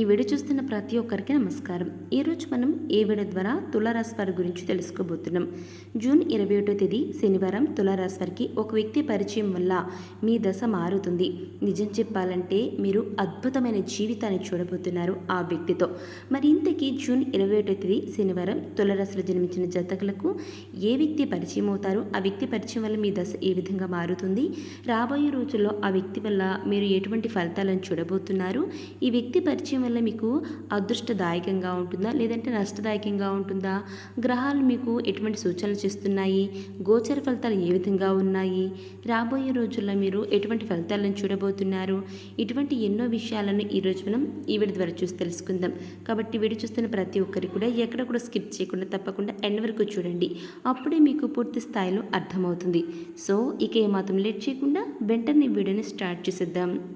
ఈ వీడియో చూస్తున్న ప్రతి ఒక్కరికి నమస్కారం. ఈరోజు మనం ఈ వీడియో ద్వారా తులారాశి వారి గురించి తెలుసుకోబోతున్నాం? జూన్ ఇరవై ఒకటో తేదీ శనివారం తులారాశి వారికి ఒక వ్యక్తి పరిచయం వల్ల మీ దశ మారుతుంది. నిజం చెప్పాలంటే మీరు అద్భుతమైన జీవితాన్ని చూడబోతున్నారు ఆ వ్యక్తితో. మరి ఇంతకీ జూన్ ఇరవై ఒకటో తేదీ శనివారం తులారాశిలో జన్మించిన జాతకులకు ఏ వ్యక్తి పరిచయం అవుతారు? ఆ వ్యక్తి పరిచయం వల్ల మీ దశ ఏ విధంగా మారుతుంది? రాబోయే రోజుల్లో ఆ వ్యక్తి వల్ల మీరు ఎటువంటి ఫలితాలను చూడబోతున్నారు? ఈ వ్యక్తి పరిచయం వల్ల మీకు అదృష్టదాయకంగా ఉంటుందా? లేదంటే నష్టదాయకంగా ఉంటుందా? గ్రహాలు మీకు ఎటువంటి సూచనలు చేస్తున్నాయి? గోచర ఫలితాలు ఏ విధంగా ఉన్నాయి? రాబోయే రోజుల్లో మీరు ఎటువంటి ఫలితాలను చూడబోతున్నారు? ఇటువంటి ఎన్నో విషయాలను ఈరోజు మనం ఈ వీడియో ద్వారా చూసి తెలుసుకుందాం. కాబట్టి వీడియో చూస్తున్న ప్రతి ఒక్కరికి కూడా ఎక్కడ కూడా స్కిప్ చేయకుండా తప్పకుండా ఎండ్ వరకు చూడండి. అప్పుడే మీకు పూర్తి స్థాయిలో అర్థమవుతుంది. సో ఇక ఏమాత్రం లేట్ చేయకుండా వెంటనే వీడియోని స్టార్ట్ చేసేద్దాం.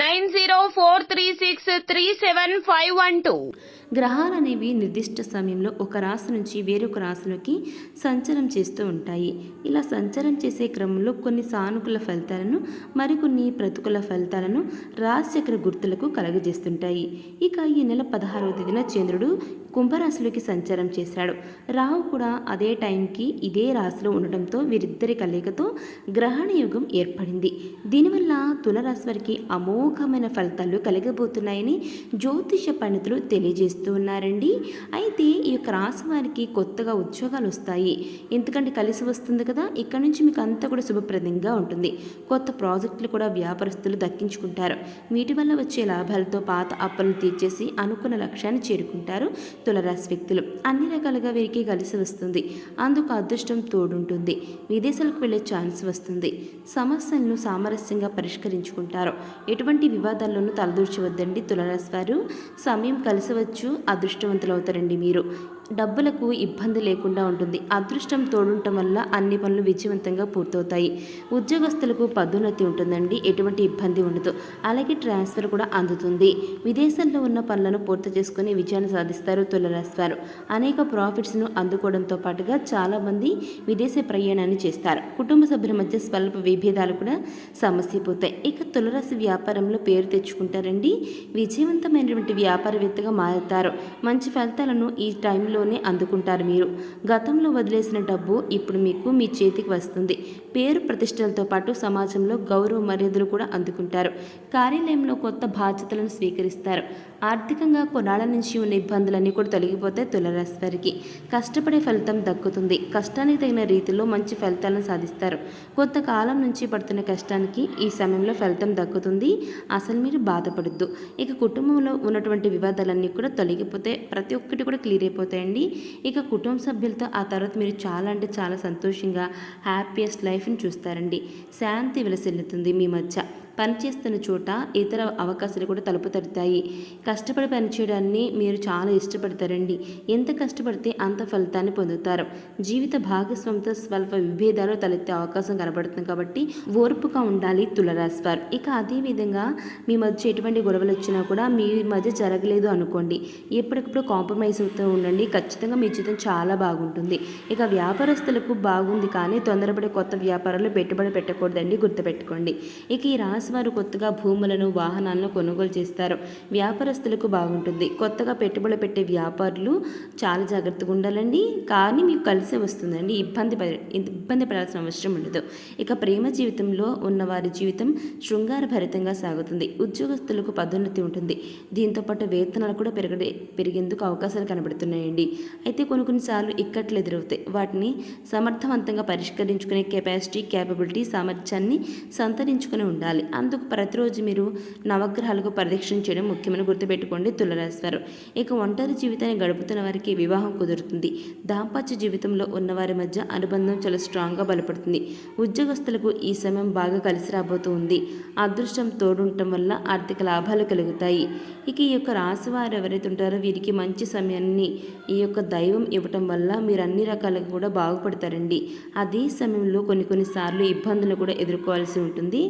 nine zero four three six three seven five one two. గ్రహాలు అనేవి నిర్దిష్ట సమయంలో ఒక రాశి నుంచి వేరొక రాశిలోకి సంచారం చేస్తూ ఉంటాయి. ఇలా సంచారం చేసే క్రమంలో కొన్ని సానుకూల ఫలితాలను మరికొన్ని ప్రతికూల ఫలితాలను రాశిచక్ర గుర్తులకు కలగజేస్తుంటాయి. ఇక ఈ నెల పదహారవ తేదీన చంద్రుడు కుంభరాశిలోకి సంచారం చేశాడు. రాహు కూడా అదే టైంకి ఇదే రాశిలో ఉండడంతో వీరిద్దరి కలయికతో గ్రహణ యుగం ఏర్పడింది. దీనివల్ల తులరాశి వారికి అమో అమోఘమైన ఫలితాలు కలగబోతున్నాయని జ్యోతిష పండితులు తెలియజేస్తూ ఉన్నారండి. అయితే ఈ యొక్క రాశి వారికి కొత్తగా ఉద్యోగాలు వస్తాయి. ఎందుకంటే కలిసి వస్తుంది కదా ఇక్కడ నుంచి మీకు అంతా కూడా శుభప్రదంగా ఉంటుంది. కొత్త ప్రాజెక్టులు కూడా వ్యాపారస్తులు దక్కించుకుంటారు. వీటి వల్ల వచ్చే లాభాలతో పాత అప్పులను తీర్చేసి అనుకున్న లక్ష్యాన్ని చేరుకుంటారు తులరాశి వ్యక్తులు. అన్ని రకాలుగా వీరికి కలిసి వస్తుంది. అందుకు అదృష్టం తోడుంటుంది. విదేశాలకు వెళ్ళే ఛాన్స్ వస్తుంది. సమస్యలను సామరస్యంగా పరిష్కరించుకుంటారు. ఎటువంటి వివాదాల్లోనూ తలదూర్చవద్దండి తులరాశి వారు. సమయం కలిసవచ్చు అదృష్టవంతులు అవుతారండి మీరు. డబ్బులకు ఇబ్బంది లేకుండా ఉంటుంది. అదృష్టం తోడుంటం వల్ల అన్ని పనులు విజయవంతంగా పూర్తవుతాయి. ఉద్యోగస్తులకు పదోన్నతి ఉంటుందండి. ఎటువంటి ఇబ్బంది ఉండదు. అలాగే ట్రాన్స్ఫర్ కూడా అందుతుంది. విదేశాల్లో ఉన్న పనులను పూర్తి చేసుకుని విజయాన్ని సాధిస్తారు తులరాశివారు అనేక ప్రాఫిట్స్ను అందుకోవడంతో పాటుగా చాలామంది విదేశీ ప్రయాణాన్ని చేస్తారు. కుటుంబ సభ్యుల మధ్య స్వల్ప విభేదాలు కూడా సమస్య పోతాయి. ఇక తులరాశి వ్యాపారంలో పేరు తెచ్చుకుంటారండి. విజయవంతమైనటువంటి వ్యాపారవేత్తగా మారుతారు. మంచి ఫలితాలను ఈ టైంలో టైంలోనే అందుకుంటారు మీరు. గతంలో వదిలేసిన డబ్బు ఇప్పుడు మీకు మీ చేతికి వస్తుంది. పేరు ప్రతిష్టలతో పాటు సమాజంలో గౌరవ మర్యాదలు కూడా అందుకుంటారు. కార్యాలయంలో కొత్త బాధ్యతలను స్వీకరిస్తారు. ఆర్థికంగా కొన్నాళ్ళ నుంచి ఉన్న ఇబ్బందులన్నీ కూడా తొలగిపోతాయి తులరాశి వారికి కష్టపడే ఫలితం దక్కుతుంది. కష్టానికి తగిన రీతిలో మంచి ఫలితాలను సాధిస్తారు. కొంతకాలం నుంచి పడుతున్న కష్టానికి ఈ సమయంలో ఫలితం దక్కుతుంది. అసలు మీరు బాధపడద్దు. ఇక కుటుంబంలో ఉన్నటువంటి వివాదాలన్నీ కూడా తొలగిపోతే ప్రతి ఒక్కటి కూడా క్లియర్ అయిపోతాయండి. ఇక కుటుంబ సభ్యులతో ఆ తర్వాత మీరు చాలా అంటే చాలా సంతోషంగా హ్యాపీయెస్ట్ లైఫ్ని చూస్తారండి. శాంతి విలసిల్లుతుంది మీ మధ్య. పనిచేస్తున్న చోట ఇతర అవకాశాలు కూడా తలుపు తడతాయి. కష్టపడి పనిచేయడాన్ని మీరు చాలా ఇష్టపడతారండి. ఎంత కష్టపడితే అంత ఫలితాన్ని పొందుతారు. జీవిత భాగస్వామితో స్వల్ప విభేదాలు తలెత్తే అవకాశం కనబడుతుంది కాబట్టి ఓర్పుగా ఉండాలి తులరాశి వారు ఇక అదేవిధంగా మీ మధ్య ఎటువంటి గొడవలు వచ్చినా కూడా మీ మధ్య జరగలేదు అనుకోండి. ఎప్పటికప్పుడు కాంప్రమైజ్ అవుతూ ఉండండి. ఖచ్చితంగా మీ జీవితం చాలా బాగుంటుంది. ఇక వ్యాపారస్తులకు బాగుంది కానీ తొందరపడే కొత్త వ్యాపారాలు పెట్టుబడి పెట్టకూడదండి. గుర్తుపెట్టుకోండి. ఇక ఈ రాశి వారు కొత్తగా భూములను వాహనాలను కొనుగోలు చేస్తారు. వ్యాపారస్తులకు బాగుంటుంది. కొత్తగా పెట్టుబడి పెట్టే వ్యాపారులు చాలా జాగ్రత్తగా ఉండాలండి. కానీ మీకు కలిసే వస్తుందండి. ఇబ్బంది పడ ఇబ్బంది పడాల్సిన అవసరం ఉండదు. ఇక ప్రేమ జీవితంలో ఉన్నవారి జీవితం శృంగార భరితంగా సాగుతుంది. ఉద్యోగస్తులకు పదోన్నతి ఉంటుంది. దీంతో పాటు వేతనాలు కూడా పెరగడే పెరిగేందుకు అవకాశాలు కనబడుతున్నాయండి. అయితే కొన్ని కొన్నిసార్లు ఇక్కట్లు ఎదురవుతాయి. వాటిని సమర్థవంతంగా పరిష్కరించుకునే కెపాసిటీ క్యాపబిలిటీ సామర్థ్యాన్ని సంతరించుకుని ఉండాలి. అందుకు ప్రతిరోజు మీరు నవగ్రహాలకు ప్రదక్షిణ చేయడం ముఖ్యమని గుర్తుపెట్టుకోండి తులరాశివారు. ఇక ఒంటరి జీవితాన్ని గడుపుతున్న వారికి వివాహం కుదురుతుంది. దాంపత్య జీవితంలో ఉన్నవారి మధ్య అనుబంధం చాలా స్ట్రాంగ్గా బలపడుతుంది. ఉద్యోగస్తులకు ఈ సమయం బాగా కలిసి రాబోతూ ఉంది. అదృష్టం తోడుండటం వల్ల ఆర్థిక లాభాలు కలుగుతాయి. ఇక ఈ యొక్క రాశి వారు ఎవరైతే ఉంటారో వీరికి మంచి సమయాన్ని ఈ యొక్క దైవం ఇవ్వటం వల్ల మీరు అన్ని రకాలుగా కూడా బాగుపడతారండి. అదే సమయంలో కొన్ని కొన్నిసార్లు ఇబ్బందులు కూడా ఎదుర్కోవాల్సి ఉంటుంది.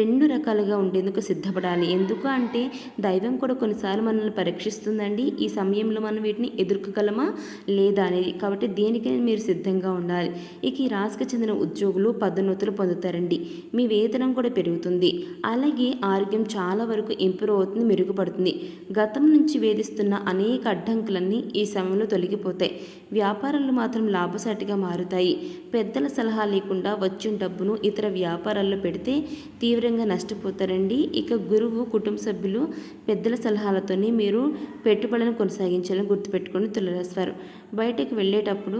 రెండు రకాలుగా ఉండేందుకు సిద్ధపడాలి. ఎందుకు అంటే దైవం కూడా కొన్నిసార్లు మనల్ని పరీక్షిస్తుందండి. ఈ సమయంలో మనం వీటిని ఎదుర్కోగలమా లేదా అనేది. కాబట్టి దేనికైనా మీరు సిద్ధంగా ఉండాలి. ఇక ఈ రాశికి చెందిన ఉద్యోగులు పదోన్నతులు పొందుతారండి. మీ వేతనం కూడా పెరుగుతుంది. అలాగే ఆరోగ్యం చాలా వరకు ఇంప్రూవ్ అవుతుంది మెరుగుపడుతుంది. గతం నుంచి వేధిస్తున్న అనేక అడ్డంకులన్నీ ఈ సమయంలో తొలగిపోతాయి. వ్యాపారాలు మాత్రం లాభసాటిగా మారుతాయి. పెద్దల సలహా లేకుండా వచ్చిన డబ్బును ఇతర వ్యాపారాల్లో పెడితే తీవ్రంగా నష్టపోతారండి. ఇక గురువు కుటుంబ సభ్యులు పెద్దల సలహాలతోనే మీరు పెట్టుబడులను కొనసాగించాలని గుర్తుపెట్టుకొని తులరాశివారు. బయటకు వెళ్ళేటప్పుడు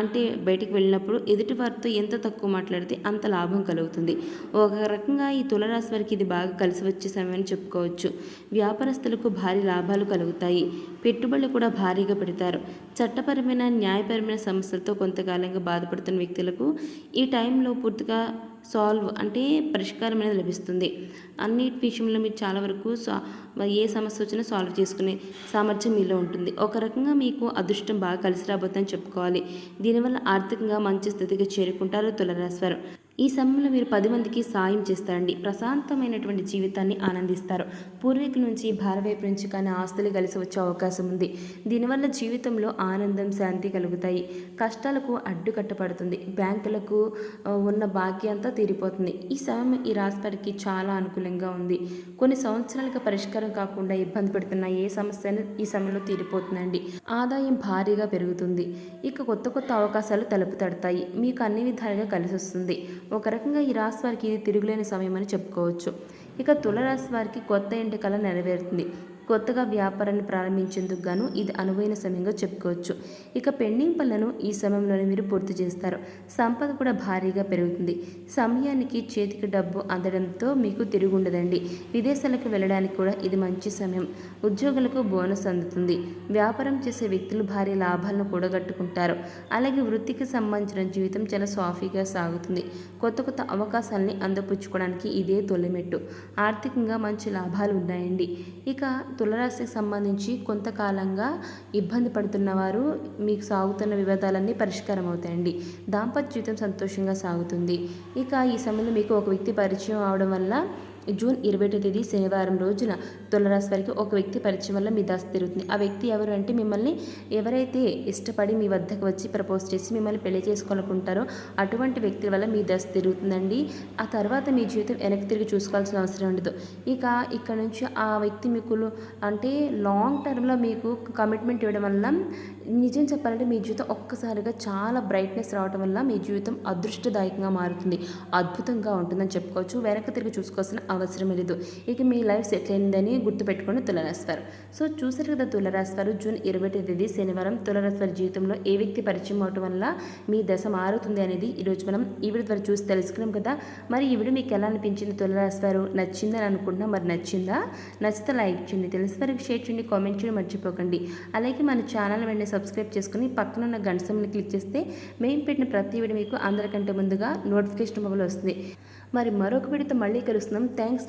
అంటే బయటకు వెళ్ళినప్పుడు ఎదుటి వారితో ఎంత తక్కువ మాట్లాడితే అంత లాభం కలుగుతుంది. ఒక రకంగా ఈ తులరాశి వారికి ఇది బాగా కలిసి వచ్చే సమయం చెప్పుకోవచ్చు. వ్యాపారస్తులకు భారీ లాభాలు కలుగుతాయి. పెట్టుబడులు కూడా భారీగా పెడతారు. చట్టపరమైన న్యాయపరమైన సమస్యలతో కొంతకాలంగా బాధపడుతున్న వ్యక్తులకు ఈ టైంలో పూర్తిగా సాల్వ్ అంటే పరిష్కారం అనేది లభిస్తుంది. అన్నిటి విషయంలో మీరు చాలా వరకు సా ఏ సమస్య వచ్చినా సాల్వ్ చేసుకునే సామర్థ్యం మీలో ఉంటుంది. ఒక రకంగా మీకు అదృష్టం బాగా కలిసి రాబోతుందని చెప్పుకోవాలి. దీనివల్ల ఆర్థికంగా మంచి స్థితికి చేరుకుంటారు తులరాశివారు ఈ సమయంలో మీరు పది మందికి సాయం చేస్తారండి. ప్రశాంతమైనటువంటి జీవితాన్ని ఆనందిస్తారు. పూర్వీకుల నుంచి భార్య వైపు నుంచి కానీ ఆస్తులు కలిసి వచ్చే అవకాశం ఉంది. దీనివల్ల జీవితంలో ఆనందం శాంతి కలుగుతాయి. కష్టాలకు అడ్డుకట్టబడుతుంది. బ్యాంకులకు ఉన్న బాకీ అంతా తీరిపోతుంది. ఈ సమయం ఈ రాశిపడికి చాలా అనుకూలంగా ఉంది. కొన్ని సంవత్సరాలకు పరిష్కారం కాకుండా ఇబ్బంది పెడుతున్న ఏ సమస్య అయినా ఈ సమయంలో తీరిపోతుందండి. ఆదాయం భారీగా పెరుగుతుంది. ఇక కొత్త కొత్త అవకాశాలు తలుపు తడతాయి. మీకు అన్ని విధాలుగా కలిసి వస్తుంది. ఒక రకంగా ఈ రాశి వారికి ఇది తిరుగులేని సమయం అని చెప్పుకోవచ్చు. ఇక తులరాశి వారికి కొత్త ఇంటి కళ నెరవేరుతుంది. కొత్తగా వ్యాపారాన్ని ప్రారంభించేందుకు గాను ఇది అనువైన సమయంగా చెప్పుకోవచ్చు. ఇక పెండింగ్ పనులను ఈ సమయంలోనే మీరు పూర్తి చేస్తారు. సంపద కూడా భారీగా పెరుగుతుంది. సమయానికి చేతికి డబ్బు అందడంతో మీకు తిరిగి ఉండదండి విదేశాలకు వెళ్ళడానికి కూడా ఇది మంచి సమయం. ఉద్యోగులకు బోనస్ అందుతుంది. వ్యాపారం చేసే వ్యక్తులు భారీ లాభాలను కూడగట్టుకుంటారు. అలాగే వృత్తికి సంబంధించిన జీవితం చాలా సాఫీగా సాగుతుంది. కొత్త కొత్త అవకాశాలని అందపుచ్చుకోవడానికి ఇదే తొలిమెట్టు. ఆర్థికంగా మంచి లాభాలు ఉన్నాయండి. ఇక తులరాశికి సంబంధించి కొంతకాలంగా ఇబ్బంది పడుతున్నవారు మీకు సాగుతున్న వివాదాలన్నీ పరిష్కారం అవుతాయండి. దాంపత్య జీవితం సంతోషంగా సాగుతుంది. ఇక ఈ సమయంలో మీకు ఒక వ్యక్తి పరిచయం అవడం వల్ల జూన్ ఇరవై తేదీ శనివారం రోజున తులరాశి వారికి ఒక వ్యక్తి పరిచయం వల్ల మీ దశ తిరుగుతుంది ఆ వ్యక్తి ఎవరు అంటే మిమ్మల్ని ఎవరైతే ఇష్టపడి మీ వద్దకు వచ్చి ప్రపోజ్ చేసి మిమ్మల్ని పెళ్ళి చేసుకోవాలనుకుంటారో అటువంటి వ్యక్తి వల్ల మీ దశ తిరుగుతుందండి ఆ తర్వాత మీ జీవితం వెనక్కి తిరిగి చూసుకోవాల్సిన అవసరం ఉండదు. ఇక ఇక్కడ నుంచి ఆ వ్యక్తి మీకు అంటే లాంగ్ టర్మ్లో మీకు కమిట్మెంట్ ఇవ్వడం వల్ల నిజం చెప్పాలంటే మీ జీవితం ఒక్కసారిగా చాలా బ్రైట్నెస్ రావడం వల్ల మీ జీవితం అదృష్టదాయకంగా మారుతుంది. అద్భుతంగా ఉంటుందని చెప్పుకోవచ్చు. వెనక్కి తిరిగి చూసుకోవాల్సిన అవసరం లేదు. ఇక మీ లైఫ్ సెటిల్ అయిందని గుర్తుపెట్టుకుని తులరాశివారు. సో చూసారు కదా తులరాశివారు జూన్ ఇరవై తేదీ శనివారం. తులరాశివారి జీవితంలో ఏ వ్యక్తి పరిచయం అవటం వల్ల మీ దశ మారుతుంది అనేది ఈరోజు మనం ఈ వీడియో ద్వారా చూసి తెలుసుకున్నాం కదా. మరి ఈ వీడియో మీకు ఎలా అనిపించింది తులరాశివారు? నచ్చిందని అనుకుంటున్నా. మరి నచ్చిందా? నచ్చితే లైక్ చేయండి. తెలిసిన వారికి షేర్ చేయండి. కామెంట్ చేయండి. మర్చిపోకండి. అలాగే మన ఛానల్ వెంటనే సబ్స్క్రైబ్ చేసుకుని పక్కన ఉన్న గంట సమని క్లిక్ చేస్తే మేము పెట్టిన ప్రతి వీడియో మీకు అందరికంటే ముందుగా నోటిఫికేషన్ మొబైల్ వస్తుంది. మరి మరొక వీడియోతో మళ్ళీ కలుస్తున్నాం. థ్యాంక్స్